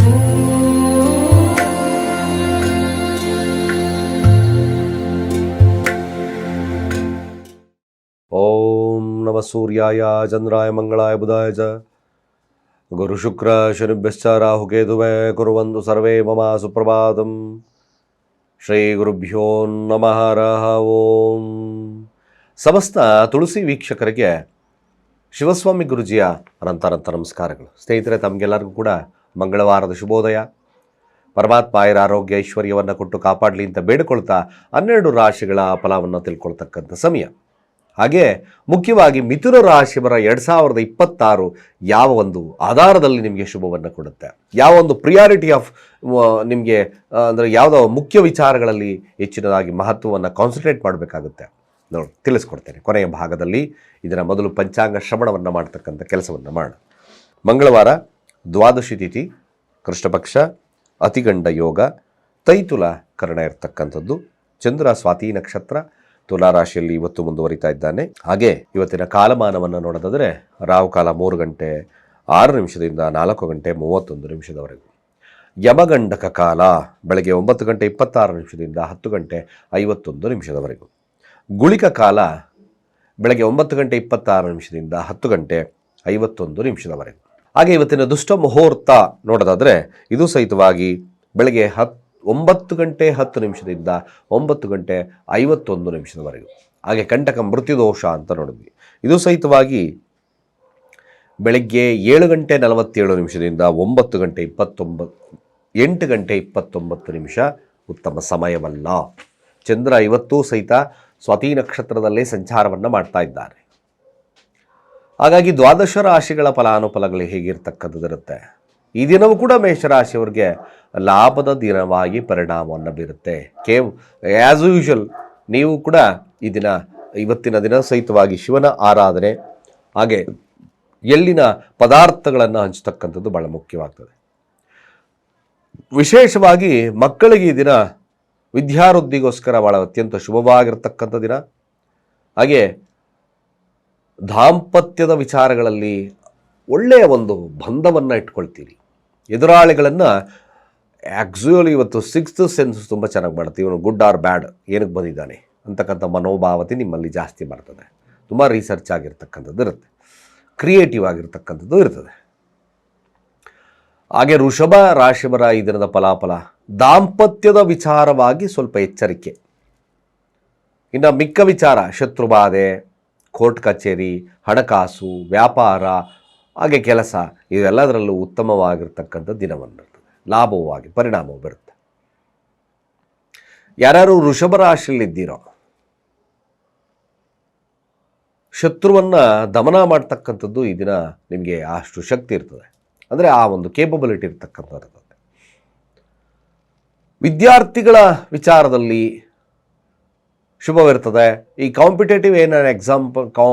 ಓಂ ನಮ ಸೂರ್ಯಾಯ ಚಂದ್ರಾಯ ಮಂಗಳಾಯ ಬುಧಾಯ ಚ ಗುರು ಶುಕ್ರ ಶನಿಭ್ಯಶ್ಚ ರಾಹುಕೇತುವೆ ಕುರುವಂತು ಸರ್ವೇ ಮಮ ಸುಪ್ರಭಾತಂ ಶ್ರೀ ಗುರುಭ್ಯೋ ನಮಃ ರಹ ಓಂ ಸಮಸ್ತ ತುಳಸಿ ವೀಕ್ಷಕರಿಗೆ ಶಿವಸ್ವಾಮಿ ಗುರುಜಿಯ ಅನಂತಾನಂತ ನಮಸ್ಕಾರಗಳು. ಸ್ನೇಹಿತರೆ, ತಮಗೆಲ್ಲರಿಗೂ ಕೂಡ ಮಂಗಳವಾರದ ಶುಭೋದಯ. ಪರಮಾತ್ಮ ಆಯರ ಆರೋಗ್ಯ, ಐಶ್ವರ್ಯವನ್ನು ಕೊಟ್ಟು ಕಾಪಾಡಲಿ ಅಂತ ಬೇಡಿಕೊಳ್ತಾ ಹನ್ನೆರಡು ರಾಶಿಗಳ ಫಲವನ್ನು ತಿಳ್ಕೊಳ್ತಕ್ಕಂಥ ಸಮಯ. ಹಾಗೆ ಮುಖ್ಯವಾಗಿ ಮಿಥುನ ರಾಶಿಯವರ ಎರಡು ಸಾವಿರದ ಇಪ್ಪತ್ತಾರು ಯಾವ ಒಂದು ಆಧಾರದಲ್ಲಿ ನಿಮಗೆ ಶುಭವನ್ನು ಕೊಡುತ್ತೆ? ಯಾವ ಒಂದು ಪ್ರಿಯಾರಿಟಿ ಆಫ್ ನಿಮಗೆ ಅಂದರೆ ಯಾವುದೋ ಮುಖ್ಯ ವಿಚಾರಗಳಲ್ಲಿ ಹೆಚ್ಚಿನದಾಗಿ ಮಹತ್ವವನ್ನು ಕಾನ್ಸಂಟ್ರೇಟ್ ಮಾಡಬೇಕಾಗುತ್ತೆ. ನೋಡಿ, ತಿಳಿಸ್ಕೊಡ್ತೇನೆ. ಕೊನೆಯ ಭಾಗದಲ್ಲಿ ಇದರ ಮೊದಲು ಪಂಚಾಂಗ ಶ್ರವಣವನ್ನು ಮಾಡ್ತಕ್ಕಂಥ ಕೆಲಸವನ್ನು ಮಾಡೋಣ ಮಂಗಳವಾರ ದ್ವಾದಶಿ ತಿಥಿ, ಕೃಷ್ಣಪಕ್ಷ, ಅತಿಗಂಡ ಯೋಗ, ತೈತುಲ ಕರ್ಣ ಇರತಕ್ಕಂಥದ್ದು. ಚಂದ್ರ, ಸ್ವಾತಿ ನಕ್ಷತ್ರ ತುಲಾ ರಾಶಿಯಲ್ಲಿ ಇವತ್ತು ಮುಂದುವರಿತಾ ಇದ್ದಾನೆ. ಹಾಗೆ ಇವತ್ತಿನ ಕಾಲಮಾನವನ್ನು ನೋಡೋದಾದರೆ ರಾವು ಕಾಲ ಮೂರು ಗಂಟೆ ಆರು ನಿಮಿಷದಿಂದ ನಾಲ್ಕು ಗಂಟೆ ಮೂವತ್ತೊಂದು ನಿಮಿಷದವರೆಗೂ. ಯಮಗಂಡಕ ಕಾಲ ಬೆಳಗ್ಗೆ ಒಂಬತ್ತು ಗಂಟೆ ಇಪ್ಪತ್ತಾರು ನಿಮಿಷದಿಂದ ಹತ್ತು ಗಂಟೆ ಐವತ್ತೊಂದು ನಿಮಿಷದವರೆಗೂ. ಗುಳಿಕ ಕಾಲ ಬೆಳಗ್ಗೆ ಒಂಬತ್ತು ಗಂಟೆ ಇಪ್ಪತ್ತಾರು ನಿಮಿಷದಿಂದ ಹತ್ತು ಗಂಟೆ ಐವತ್ತೊಂದು ನಿಮಿಷದವರೆಗೂ. ಹಾಗೆ ಇವತ್ತಿನ ದುಷ್ಟ ಮುಹೂರ್ತ ನೋಡೋದಾದರೆ ಇದು ಸಹಿತವಾಗಿ ಬೆಳಗ್ಗೆ ಹತ್, ಒಂಬತ್ತು ಗಂಟೆ ಹತ್ತು ನಿಮಿಷದಿಂದ ಒಂಬತ್ತು ಗಂಟೆ ಐವತ್ತೊಂದು ನಿಮಿಷದವರೆಗೂ. ಹಾಗೆ ಕಂಟಕ ಮೃತ್ಯುದೋಷ ಅಂತ ನೋಡಿದ್ವಿ. ಇದು ಸಹಿತವಾಗಿ ಬೆಳಗ್ಗೆ ಏಳು ಗಂಟೆ ನಲವತ್ತೇಳು ನಿಮಿಷದಿಂದ ಒಂಬತ್ತು ಗಂಟೆ ಇಪ್ಪತ್ತೊಂಬತ್ತು ಎಂಟು ಗಂಟೆ ಇಪ್ಪತ್ತೊಂಬತ್ತು ನಿಮಿಷ ಉತ್ತಮ ಸಮಯವಲ್ಲ. ಚಂದ್ರ ಇವತ್ತೂ ಸಹಿತ ಸ್ವಾತಿ ನಕ್ಷತ್ರದಲ್ಲೇ ಸಂಚಾರವನ್ನು ಮಾಡ್ತಾ ಇದ್ದಾರೆ. ಹಾಗಾಗಿ ದ್ವಾದಶ ರಾಶಿಗಳ ಫಲಾನುಫಲಗಳು ಹೇಗಿರ್ತಕ್ಕಂಥದ್ದಿರುತ್ತೆ ಈ ದಿನವೂ ಕೂಡ ಮೇಷರಾಶಿಯವರಿಗೆ ಲಾಭದ ದಿನವಾಗಿ ಪರಿಣಾಮವನ್ನು ಬೀರುತ್ತೆ. ಕೇವ್ ಆ್ಯಸ್ ಯೂಶುವಲ್ ನೀವು ಕೂಡ ಈ ದಿನ, ಇವತ್ತಿನ ದಿನ ಸಹಿತವಾಗಿ ಶಿವನ ಆರಾಧನೆ, ಹಾಗೆ ಎಲ್ಲಿನ ಪದಾರ್ಥಗಳನ್ನು ಹಂಚತಕ್ಕಂಥದ್ದು ಭಾಳ ಮುಖ್ಯವಾಗ್ತದೆ. ವಿಶೇಷವಾಗಿ ಮಕ್ಕಳಿಗೆ ಈ ದಿನ ವಿದ್ಯಾವೃದ್ಧಿಗೋಸ್ಕರ ಭಾಳ ಅತ್ಯಂತ ಶುಭವಾಗಿರ್ತಕ್ಕಂಥ ದಿನ. ಹಾಗೆ ದಾಂಪತ್ಯದ ವಿಚಾರಗಳಲ್ಲಿ ಒಳ್ಳೆಯ ಒಂದು ಬಂಧವನ್ನು ಇಟ್ಕೊಳ್ತೀರಿ. ಎದುರಾಳಿಗಳನ್ನು ಆ್ಯಕ್ಚುಲಿ ಇವತ್ತು ಸಿಕ್ಸ್ತ್ ಸೆನ್ಸ್ ತುಂಬ ಚೆನ್ನಾಗಿ ಮಾಡುತ್ತೆ ಇವನು ಗುಡ್ ಆರ್ ಬ್ಯಾಡ್ ಏನಕ್ಕೆ ಬಂದಿದ್ದಾನೆ ಅಂತಕ್ಕಂಥ ಮನೋಭಾವತೆ ನಿಮ್ಮಲ್ಲಿ ಜಾಸ್ತಿ ಬರ್ತದೆ. ತುಂಬ ರಿಸರ್ಚ್ ಆಗಿರ್ತಕ್ಕಂಥದ್ದು ಇರುತ್ತೆ. ಕ್ರಿಯೇಟಿವ್ ಆಗಿರ್ತಕ್ಕಂಥದ್ದು ಇರ್ತದೆ. ಹಾಗೆ ಋಷಭ ರಾಶಿಭರ ಈ ದಿನದ ಫಲಾಫಲ, ದಾಂಪತ್ಯದ ವಿಚಾರವಾಗಿ ಸ್ವಲ್ಪ ಎಚ್ಚರಿಕೆ. ಇನ್ನು ಮಿಕ್ಕ ವಿಚಾರ, ಶತ್ರುಬಾಧೆ ಕೋರ್ಟ್ ಕಚೇರಿ, ಹಣಕಾಸು, ವ್ಯಾಪಾರ, ಹಾಗೆ ಕೆಲಸ, ಇವೆಲ್ಲದರಲ್ಲೂ ಉತ್ತಮವಾಗಿರ್ತಕ್ಕಂಥ ದಿನವನ್ನಿರ್ತದೆ ಲಾಭವಾಗಿ, ಪರಿಣಾಮವು ಬರುತ್ತೆ. ಯಾರು ವೃಷಭ ರಾಶಿಯಲ್ಲಿದ್ದೀರೋ ಶತ್ರುವನ್ನು ದಮನ ಮಾಡ್ತಕ್ಕಂಥದ್ದು ಈ ದಿನ ನಿಮಗೆ ಅಷ್ಟು ಶಕ್ತಿ ಇರ್ತದೆ. ಅಂದರೆ ಆ ಒಂದು ಕೇಪಬಿಲಿಟಿ ಇರ್ತಕ್ಕಂಥದ್ದು. ವಿದ್ಯಾರ್ಥಿಗಳ ವಿಚಾರದಲ್ಲಿ ಶುಭವಿರ್ತದೆ ಈ ಕಾಂಪಿಟೇಟಿವ್ ಏನೇನು ಎಕ್ಸಾಂಪಲ್ ಕಾ,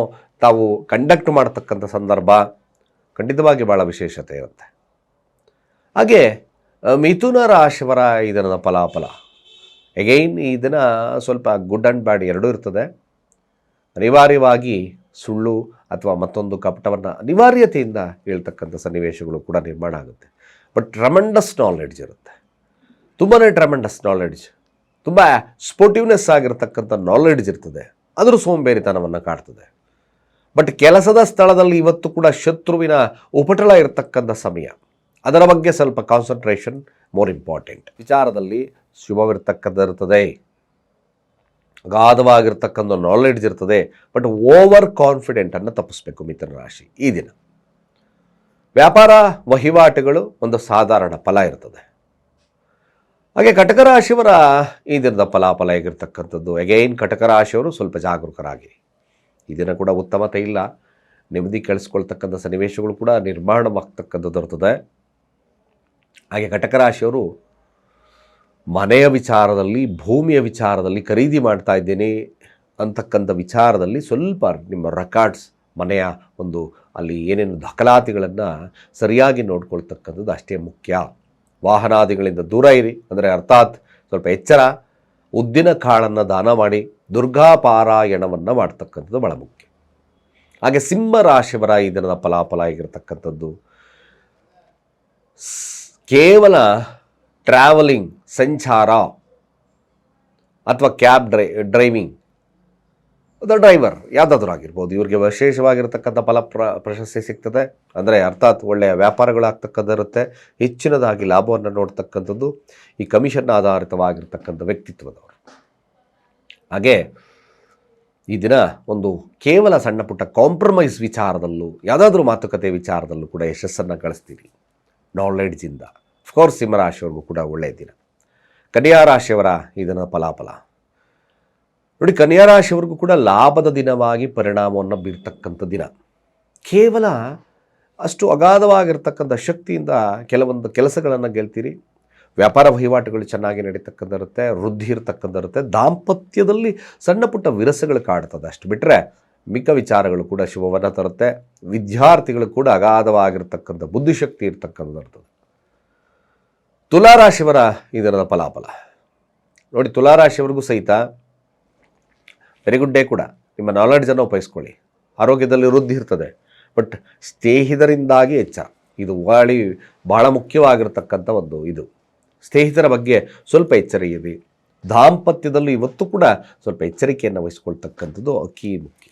ತಾವು ಕಂಡಕ್ಟ್ ಮಾಡ್ತಕ್ಕಂಥ ಸಂದರ್ಭ ಖಂಡಿತವಾಗಿ ಭಾಳ ವಿಶೇಷತೆ ಇರುತ್ತೆ. ಹಾಗೆ ಮಿಥುನ ರಾಶಿವರ ಈ ದಿನದ ಫಲಾಫಲ. ಎಗೈನ್ ಈ ದಿನ ಸ್ವಲ್ಪ ಗುಡ್ ಆ್ಯಂಡ್ ಬ್ಯಾಡ್ ಎರಡೂ ಇರ್ತದೆ. ಅನಿವಾರ್ಯವಾಗಿ ಸುಳ್ಳು ಅಥವಾ ಮತ್ತೊಂದು ಕಪಟವನ್ನು ಅನಿವಾರ್ಯತೆಯಿಂದ ಹೇಳ್ತಕ್ಕಂಥ ಸನ್ನಿವೇಶಗಳು ಕೂಡ ನಿರ್ಮಾಣ ಆಗುತ್ತೆ. ಬಟ್ ಟ್ರಮೆಂಡಸ್ ನಾಲೆಡ್ಜ್ ಇರುತ್ತೆ. ತುಂಬಾ ಟ್ರಮೆಂಡಸ್ ನಾಲೆಡ್ಜ್ ತುಂಬ ಸ್ಪೋರ್ಟಿವ್ನೆಸ್ ಆಗಿರ್ತಕ್ಕಂಥ ನಾಲೆಡ್ಜ್ ಇರ್ತದೆ. ಅದರ ಸೋಂಬೇರಿತನವನ್ನು ಕಾಡ್ತದೆ. ಬಟ್ ಕೆಲಸದ ಸ್ಥಳದಲ್ಲಿ ಇವತ್ತು ಕೂಡ ಶತ್ರುವಿನ ಉಪಟಳ ಇರತಕ್ಕಂಥ ಸಮಯ. ಅದರ ಬಗ್ಗೆ ಸ್ವಲ್ಪ ಕಾನ್ಸಂಟ್ರೇಷನ್ ಮೋರ್ ಇಂಪಾರ್ಟೆಂಟ್ ವಿಚಾರದಲ್ಲಿ ಶುಭವಿರ್ತಕ್ಕಂಥ ಇರ್ತದೆ. ಗಾಧವಾಗಿರ್ತಕ್ಕಂಥ ನಾಲೆಡ್ಜ್ ಇರ್ತದೆ. ಬಟ್ ಓವರ್ ಕಾನ್ಫಿಡೆಂಟನ್ನು ತಪ್ಪಿಸ್ಬೇಕು ಮಿಥುನ ರಾಶಿ ಈ ದಿನ. ವ್ಯಾಪಾರ ವಹಿವಾಟುಗಳು ಒಂದು ಸಾಧಾರಣ ಫಲ ಇರ್ತದೆ. ಹಾಗೆ ಕಟಕ ರಾಶಿಯವರ ಈ ದಿನದ ಫಲಾಫಲ ಹೇಗಿರ್ತಕ್ಕಂಥದ್ದು? ಅಗೈನ್ ಕಟಕ ರಾಶಿಯವರು ಸ್ವಲ್ಪ ಜಾಗರೂಕರಾಗಿ. ಈ ದಿನ ಕೂಡ ಉತ್ತಮತೆ ಇಲ್ಲ. ನೆಮ್ಮದಿ ಕೇಳಿಸ್ಕೊಳ್ತಕ್ಕಂಥ ಸನ್ನಿವೇಶಗಳು ಕೂಡ ನಿರ್ಮಾಣವಾಗ್ತಕ್ಕಂಥದ್ದು ಇರ್ತದೆ ಹಾಗೆ ಕಟಕ ರಾಶಿಯವರು ಮನೆಯ ವಿಚಾರದಲ್ಲಿ, ಭೂಮಿಯ ವಿಚಾರದಲ್ಲಿ ಖರೀದಿ ಮಾಡ್ತಾ ಇದ್ದೇನೆ ಅಂತಕ್ಕಂಥ ವಿಚಾರದಲ್ಲಿ ಸ್ವಲ್ಪ ನಿಮ್ಮ ರೆಕಾರ್ಡ್ಸ್ ಮನೆಯ ಒಂದು ಅಲ್ಲಿ ಏನೇನು ದಾಖಲಾತಿಗಳನ್ನು ಸರಿಯಾಗಿ ನೋಡ್ಕೊಳ್ತಕ್ಕಂಥದ್ದು ಅಷ್ಟೇ ಮುಖ್ಯ. ವಾಹನಾದಿಗಳಿಂದ ದೂರ ಇರಿ. ಅಂದರೆ ಅರ್ಥಾತ್ ಸ್ವಲ್ಪ ಎಚ್ಚರ, ಉದ್ದಿನ ಕಾಳನ್ನು ದಾನ ಮಾಡಿ, ದುರ್ಗಾ ಪಾರಾಯಣವನ್ನು ಮಾಡ್ತಕ್ಕಂಥದ್ದು ಬಹಳ ಮುಖ್ಯ. ಹಾಗೆ ಸಿಂಹ ರಾಶಿಯವರ ಈ ದಿನದ ಫಲಾಫಲ ಆಗಿರತಕ್ಕಂಥದ್ದು, ಕೇವಲ ಟ್ರಾವೆಲಿಂಗ್ ಸಂಚಾರ, ಅಥವಾ ಕ್ಯಾಬ್ ಡ್ರೈ ಡ್ರೈವಿಂಗ್ ಅಥವಾ ಡ್ರೈವರ್ ಯಾವುದಾದ್ರೂ ಆಗಿರ್ಬೋದು, ಇವ್ರಿಗೆ ವಿಶೇಷವಾಗಿರ್ತಕ್ಕಂಥ ಫಲ ಪ್ರ, ಪ್ರಶಸ್ತಿ ಸಿಗ್ತದೆ. ಅಂದರೆ ಅರ್ಥಾತ್ ಒಳ್ಳೆಯ ವ್ಯಾಪಾರಗಳಾಗ್ತಕ್ಕಂಥಿರುತ್ತೆ ಹೆಚ್ಚಿನದಾಗಿ ಲಾಭವನ್ನು ನೋಡ್ತಕ್ಕಂಥದ್ದು ಈ ಕಮಿಷನ್ ಆಧಾರಿತವಾಗಿರ್ತಕ್ಕಂಥ ವ್ಯಕ್ತಿತ್ವದವರು. ಹಾಗೆ ಈ ದಿನ ಒಂದು ಕೇವಲ ಸಣ್ಣ ಪುಟ್ಟ ಕಾಂಪ್ರಮೈಸ್ ವಿಚಾರದಲ್ಲೂ, ಯಾವುದಾದ್ರೂ ಮಾತುಕತೆ ವಿಚಾರದಲ್ಲೂ ಕೂಡ ಯಶಸ್ಸನ್ನು ಗಳಿಸ್ತೀರಿ. ನಾಲೆಡ್ಜಿಂದ ಅಫ್ಕೋರ್ಸ್ ಸಿಂಹರಾಶಿಯವ್ರಿಗೂ ಕೂಡ ಒಳ್ಳೆಯ ದಿನ. ಕನ್ಯಾ ರಾಶಿಯವರ ಈ ದಿನ ಫಲಾಫಲ. ನೋಡಿ, ಕನ್ಯಾ ರಾಶಿಯವರಿಗೂ ಕೂಡ ಲಾಭದ ದಿನವಾಗಿ ಪರಿಣಾಮವನ್ನು ಬೀರ್ತಕ್ಕಂಥ ದಿನ. ಕೇವಲ ಅಷ್ಟು ಅಗಾಧವಾಗಿರ್ತಕ್ಕಂಥ ಶಕ್ತಿಯಿಂದ ಕೆಲವೊಂದು ಕೆಲಸಗಳನ್ನು ಗೆಲ್ತೀರಿ. ವ್ಯಾಪಾರ ವಹಿವಾಟುಗಳು ಚೆನ್ನಾಗಿ ನಡೀತಕ್ಕಂಥರುತ್ತೆ, ವೃದ್ಧಿ ಇರ್ತಕ್ಕಂಥರುತ್ತೆ, ದಾಂಪತ್ಯದಲ್ಲಿ ಸಣ್ಣ ಪುಟ್ಟ ವಿರಸಗಳು ಕಾಡ್ತದೆ ಅಷ್ಟು ಬಿಟ್ಟರೆ ಮಿಕ್ಕ ವಿಚಾರಗಳು ಕೂಡ ಶುಭವನ್ನು ತರುತ್ತೆ. ವಿದ್ಯಾರ್ಥಿಗಳು ಕೂಡ ಅಗಾಧವಾಗಿರ್ತಕ್ಕಂಥ ಬುದ್ಧಿಶಕ್ತಿ ಇರ್ತಕ್ಕಂಥದ್ದು. ತುಲಾರಾಶಿಯವರ ಇದರ ಫಲಾಫಲ. ನೋಡಿ, ತುಲಾರಾಶಿಯವರಿಗೂ ಸಹಿತ ವೆರಿ ಗುಡ್ ಡೇ ಕೂಡ. ನಿಮ್ಮ ನಾಲೆಡ್ಜನ್ನು ಉಪಯೋಗಿಸ್ಕೊಳ್ಳಿ. ಆರೋಗ್ಯದಲ್ಲಿ ವೃದ್ಧಿ ಇರ್ತದೆ. ಬಟ್ ಸ್ನೇಹಿತರಿಂದಾಗಿ ಎಚ್ಚರ ಇದು ವಾಳಿ ಬಹಳ ಮುಖ್ಯವಾಗಿರ್ತಕ್ಕಂಥ ಒಂದು ಇದು. ಸ್ನೇಹಿತರ ಬಗ್ಗೆ ಸ್ವಲ್ಪ ಎಚ್ಚರ ಇರಿ. ದಾಂಪತ್ಯದಲ್ಲೂ ಇವತ್ತು ಕೂಡ ಸ್ವಲ್ಪ ಎಚ್ಚರಿಕೆಯನ್ನು ವಹಿಸ್ಕೊಳ್ತಕ್ಕಂಥದ್ದು ಅಕ್ಕಿ ಮುಖ್ಯ.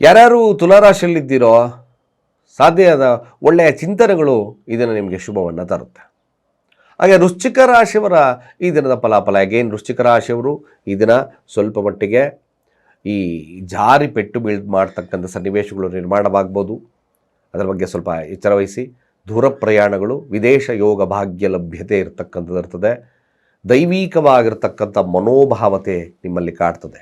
ಯಾರ್ಯಾರು ತುಲಾರಾಶಿಯಲ್ಲಿದ್ದೀರೋ ಸಾಧ್ಯವಾದ ಒಳ್ಳೆಯ ಚಿಂತನೆಗಳು ಇದನ್ನು ನಿಮಗೆ ಶುಭವನ್ನು ತರುತ್ತೆ. ಹಾಗೆ ವೃಶ್ಚಿಕ ರಾಶಿಯವರ ಈ ದಿನದ ಫಲಾಫಲ ಅಗೇನ್ ವೃಶ್ಚಿಕ ರಾಶಿಯವರು ಈ ದಿನ ಸ್ವಲ್ಪ ಮಟ್ಟಿಗೆ ಈ ಜಾರಿ ಪೆಟ್ಟು ಬೀಳ್ ಮಾಡ್ತಕ್ಕಂಥ ಸನ್ನಿವೇಶಗಳು ನಿರ್ಮಾಣವಾಗ್ಬೋದು. ಅದರ ಬಗ್ಗೆ ಸ್ವಲ್ಪ ಎಚ್ಚರ ವಹಿಸಿ. ದೂರ ಪ್ರಯಾಣಗಳು, ವಿದೇಶ ಯೋಗ ಭಾಗ್ಯ ಲಭ್ಯತೆ ಇರತಕ್ಕಂಥದ್ದು ಇರ್ತದೆ. ದೈವಿಕವಾಗಿರ್ತಕ್ಕಂಥ ಮನೋಭಾವತೆ ನಿಮ್ಮಲ್ಲಿ ಕಾಡ್ತದೆ.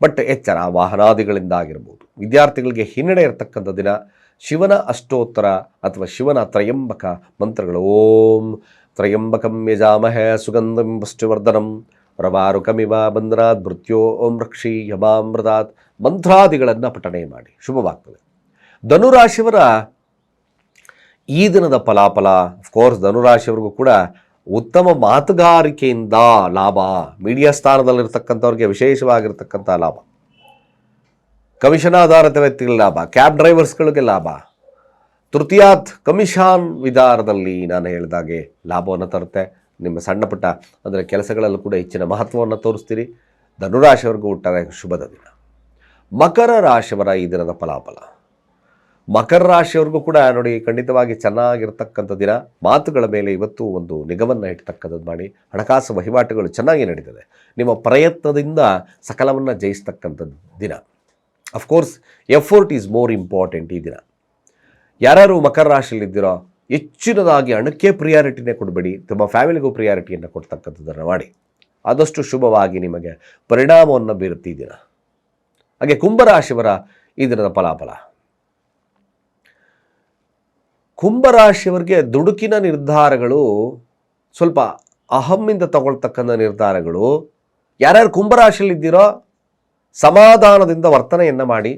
ಬಟ್ ಎಚ್ಚರ ವಾಹನಾದಿಗಳಿಂದ ಆಗಿರ್ಬೋದು ವಿದ್ಯಾರ್ಥಿಗಳಿಗೆ ಹಿನ್ನಡೆ ಇರತಕ್ಕಂಥ ದಿನ ಶಿವನ ಅಷ್ಟೋತ್ತರ ಅಥವಾ ಶಿವನ ತ್ರಯಂಬಕ ಮಂತ್ರಗಳು ಓಂ ತ್ರಯಂಬಕಂ ಯಜಾಮಹೇ ಸುಗಂಧಂ ಪುಷ್ಟಿವರ್ಧನಂ ಪ್ರವಾರುಕಮಿವ ಬಂಧನಾತ್ ಮೃತ್ಯೋ ಓಂ ರಕ್ಷಿ ಯಮಾಮೃತಾತ್ ಮಂತ್ರಾದಿಗಳನ್ನು ಪಠಣೆ ಮಾಡಿ. ಶುಭವಾಗ್ತದೆ ಧನುರಾಶಿಯವರ ಈ ದಿನದ ಫಲಾಫಲ ಕೋರ್ಸ್ ಧನುರಾಶಿಯವರಿಗೂ ಕೂಡ ಉತ್ತಮ ಮಾತುಗಾರಿಕೆಯಿಂದ ಲಾಭ. ಮೀಡಿಯಾ ಸ್ಥಾನದಲ್ಲಿರ್ತಕ್ಕಂಥವ್ರಿಗೆ ವಿಶೇಷವಾಗಿರ್ತಕ್ಕಂಥ ಲಾಭ. ಕಮಿಷನ್ ಆಧಾರಿತ ವ್ಯಕ್ತಿಗಳ ಲಾಭ. ಕ್ಯಾಬ್ ಡ್ರೈವರ್ಸ್ಗಳಿಗೆ ಲಾಭ. ತೃತೀಯಾತ್ ಕಮಿಷನ್ ವಿಧಾನದಲ್ಲಿ ನಾನು ಹೇಳಿದಾಗೆ ಲಾಭವನ್ನು ತರುತ್ತೆ. ನಿಮ್ಮ ಸಣ್ಣ ಪುಟ್ಟ ಅಂದರೆ ಕೆಲಸಗಳಲ್ಲೂ ಕೂಡ ಹೆಚ್ಚಿನ ಮಹತ್ವವನ್ನು ತೋರಿಸ್ತೀರಿ. ಧನುರಾಶಿಯವರೆಗೂ ಒಟ್ಟಾರೆ ಶುಭದ ದಿನ. ಮಕರ ರಾಶಿಯವರ ಈ ದಿನದ ಫಲಾಫಲ. ಮಕರ ರಾಶಿಯವರೆಗೂ ಕೂಡ ನೋಡಿ ಖಂಡಿತವಾಗಿ ಚೆನ್ನಾಗಿರ್ತಕ್ಕಂಥ ದಿನ. ಮಾತುಗಳ ಮೇಲೆ ಇವತ್ತು ಒಂದು ನಿಗವನ್ನು ಇಟ್ಟತಕ್ಕಂಥದ್ದು ಮಾಡಿ. ಹಣಕಾಸು ವಹಿವಾಟುಗಳು ಚೆನ್ನಾಗಿ ನಡೀತದೆ. ನಿಮ್ಮ ಪ್ರಯತ್ನದಿಂದ ಸಕಲವನ್ನು ಜಯಿಸ್ತಕ್ಕಂಥದ್ದು ದಿನ. Of course effort is more important ಈ ದಿನ. ಯಾರ್ಯಾರು ಮಕರ ರಾಶಿಯಲ್ಲಿದ್ದೀರೋ ಹೆಚ್ಚಿನದಾಗಿ ಹಣಕ್ಕೆ ಪ್ರಿಯಾರಿಟಿನೇ ಕೊಡಬೇಡಿ. ತಮ್ಮ ಫ್ಯಾಮಿಲಿಗೂ ಪ್ರಿಯಾರಿಟಿಯನ್ನು ಕೊಡ್ತಕ್ಕಂಥದ್ದನ್ನು ಮಾಡಿ. ಆದಷ್ಟು ಶುಭವಾಗಿ ನಿಮಗೆ ಪರಿಣಾಮವನ್ನು ಬೀರುತ್ತೆ ಈ ದಿನ. ಹಾಗೆ ಕುಂಭರಾಶಿಯವರ ಈ ದಿನದ ಫಲಾಫಲ. ಕುಂಭರಾಶಿಯವರಿಗೆ ದುಡುಕಿನ ನಿರ್ಧಾರಗಳು ಸ್ವಲ್ಪ ಅಹಮ್ಮಿಂದ ತಗೊಳ್ತಕ್ಕಂಥ ನಿರ್ಧಾರಗಳು. ಯಾರ್ಯಾರು ಕುಂಭರಾಶಿಯಲ್ಲಿದ್ದೀರೋ ಸಮಾಧಾನದಿಂದ ವರ್ತನೆಯನ್ನು ಮಾಡಿ.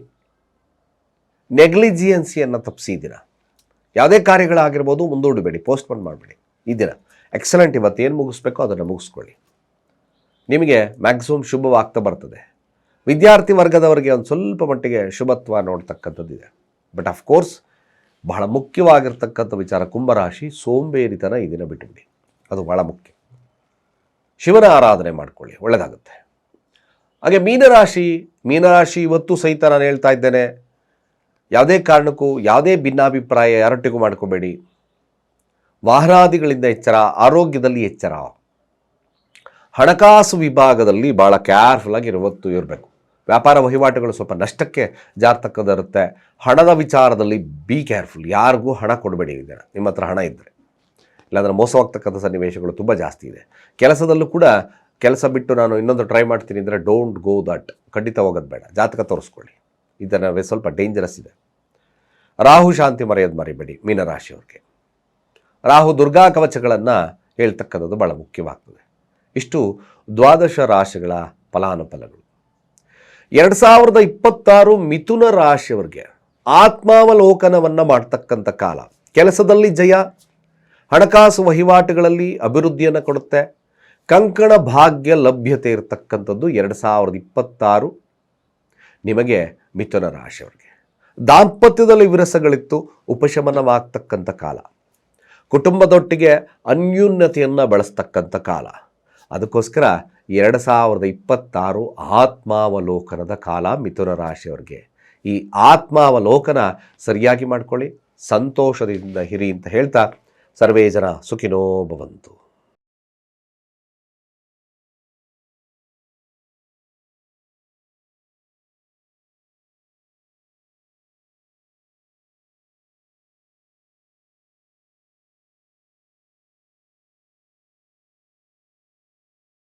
ನೆಗ್ಲಿಜಿಯನ್ಸಿಯನ್ನು ತಪ್ಪಿಸಿದ್ದೀರಾ ಯಾವುದೇ ಕಾರ್ಯಗಳಾಗಿರ್ಬೋದು ಮುಂದೂಡಬೇಡಿ, ಪೋಸ್ಟ್ಪೋನ್ ಮಾಡಬೇಡಿ. ಈ ಎಕ್ಸಲೆಂಟ್ ಇವತ್ತು ಏನು ಮುಗಿಸ್ಬೇಕೋ ಅದನ್ನು ಮುಗಿಸ್ಕೊಳ್ಳಿ. ನಿಮಗೆ ಮ್ಯಾಕ್ಸಿಮಮ್ ಶುಭವಾಗ್ತಾ ಬರ್ತದೆ. ವಿದ್ಯಾರ್ಥಿ ವರ್ಗದವರಿಗೆ ಒಂದು ಸ್ವಲ್ಪ ಮಟ್ಟಿಗೆ ಶುಭತ್ವ ನೋಡ್ತಕ್ಕಂಥದ್ದಿದೆ ಬಟ್ ಅಫ್ಕೋರ್ಸ್ ಬಹಳ ಮುಖ್ಯವಾಗಿರ್ತಕ್ಕಂಥ ವಿಚಾರ ಕುಂಭರಾಶಿ ಸೋಂಬೇರಿತನ ಈ ದಿನ ಬಿಟ್ಟುಬಿಡಿ ಅದು ಬಹಳ ಮುಖ್ಯ. ಶಿವನ ಆರಾಧನೆ ಮಾಡಿಕೊಳ್ಳಿ ಒಳ್ಳೆಯದಾಗುತ್ತೆ ಹಾಗೆ ಮೀನರಾಶಿ ಮೀನರಾಶಿ ಇವತ್ತು ಸಹಿತ ನಾನು ಹೇಳ್ತಾ ಇದ್ದೇನೆ. ಯಾವುದೇ ಕಾರಣಕ್ಕೂ ಯಾವುದೇ ಭಿನ್ನಾಭಿಪ್ರಾಯ ಯಾರೊಟ್ಟಿಗೂ ಮಾಡ್ಕೋಬೇಡಿ. ವಾಹನಾದಿಗಳಿಂದ ಎಚ್ಚರ, ಆರೋಗ್ಯದಲ್ಲಿ ಎಚ್ಚರ. ಹಣಕಾಸು ವಿಭಾಗದಲ್ಲಿ ಭಾಳ ಕೇರ್ಫುಲ್ಲಾಗಿ ಇವತ್ತು ಇರಬೇಕು. ವ್ಯಾಪಾರ ವಹಿವಾಟುಗಳು ಸ್ವಲ್ಪ ನಷ್ಟಕ್ಕೆ ಜಾರ್ತಕ್ಕದಿರುತ್ತೆ. ಹಣದ ವಿಚಾರದಲ್ಲಿ ಬಿ ಕೇರ್ಫುಲ್ ಯಾರಿಗೂ ಹಣ ಕೊಡಬೇಡಿ ಇದರ ನಿಮ್ಮ ಹತ್ರ ಹಣ ಇದ್ದರೆ ಇಲ್ಲಾಂದರೆ ಮೋಸವಾಗ್ತಕ್ಕಂಥ ಸನ್ನಿವೇಶಗಳು ತುಂಬ ಜಾಸ್ತಿ ಇದೆ. ಕೆಲಸದಲ್ಲೂ ಕೂಡ ಕೆಲಸ ಬಿಟ್ಟು ನಾನು ಇನ್ನೊಂದು ಟ್ರೈ ಮಾಡ್ತೀನಿ ಅಂದರೆ ಡೋಂಟ್ ಗೋ ದಟ್ ಖಂಡಿತ ಹೋಗೋದು ಬೇಡ. ಜಾತಕ ತೋರಿಸ್ಕೊಳ್ಳಿ. ಇದರ ಸ್ವಲ್ಪ ಡೇಂಜರಸ್ ಇದೆ. ರಾಹು ಶಾಂತಿ ಮರೆಯೋದು ಮರಿಬೇಡಿ, ಮೀನರಾಶಿಯವ್ರಿಗೆ. ರಾಹು ದುರ್ಗಾ ಕವಚಗಳನ್ನು ಹೇಳ್ತಕ್ಕಂಥದ್ದು ಭಾಳ ಮುಖ್ಯವಾಗ್ತದೆ. ಇಷ್ಟು ದ್ವಾದಶ ರಾಶಿಗಳ ಫಲಾನುಫಲಗಳು. ಎರಡು ಸಾವಿರದ ಇಪ್ಪತ್ತಾರು ಮಿಥುನ ರಾಶಿಯವರಿಗೆ ಆತ್ಮಾವಲೋಕನವನ್ನು ಮಾಡ್ತಕ್ಕಂಥ ಕಾಲ. ಕೆಲಸದಲ್ಲಿ ಜಯ, ಹಣಕಾಸು ವಹಿವಾಟುಗಳಲ್ಲಿ ಅಭಿವೃದ್ಧಿಯನ್ನು ಕೊಡುತ್ತೆ. ಕಂಕಣ ಭಾಗ್ಯ ಲಭ್ಯತೆ ಇರತಕ್ಕಂಥದ್ದು ಎರಡು ಸಾವಿರದ ಇಪ್ಪತ್ತಾರು ನಿಮಗೆ ಮಿಥುನ ರಾಶಿಯವರಿಗೆ. ದಾಂಪತ್ಯದಲ್ಲಿ ವಿರಸಗಳಿತ್ತು, ಉಪಶಮನವಾಗ್ತಕ್ಕಂಥ ಕಾಲ. ಕುಟುಂಬದೊಟ್ಟಿಗೆ ಅನ್ಯೂನ್ಯತೆಯನ್ನು ಬಳಸ್ತಕ್ಕಂಥ ಕಾಲ. ಅದಕ್ಕೋಸ್ಕರ ಎರಡು ಸಾವಿರದ ಇಪ್ಪತ್ತಾರು ಆತ್ಮಾವಲೋಕನದ ಕಾಲ ಮಿಥುನ ರಾಶಿಯವರಿಗೆ. ಈ ಆತ್ಮಾವಲೋಕನ ಸರಿಯಾಗಿ ಮಾಡ್ಕೊಳ್ಳಿ, ಸಂತೋಷದಿಂದ ಹಿರಿ ಅಂತ ಹೇಳ್ತಾ ಸರ್ವೇ ಜನ ಸುಖಿನೋ ಭವಂತು.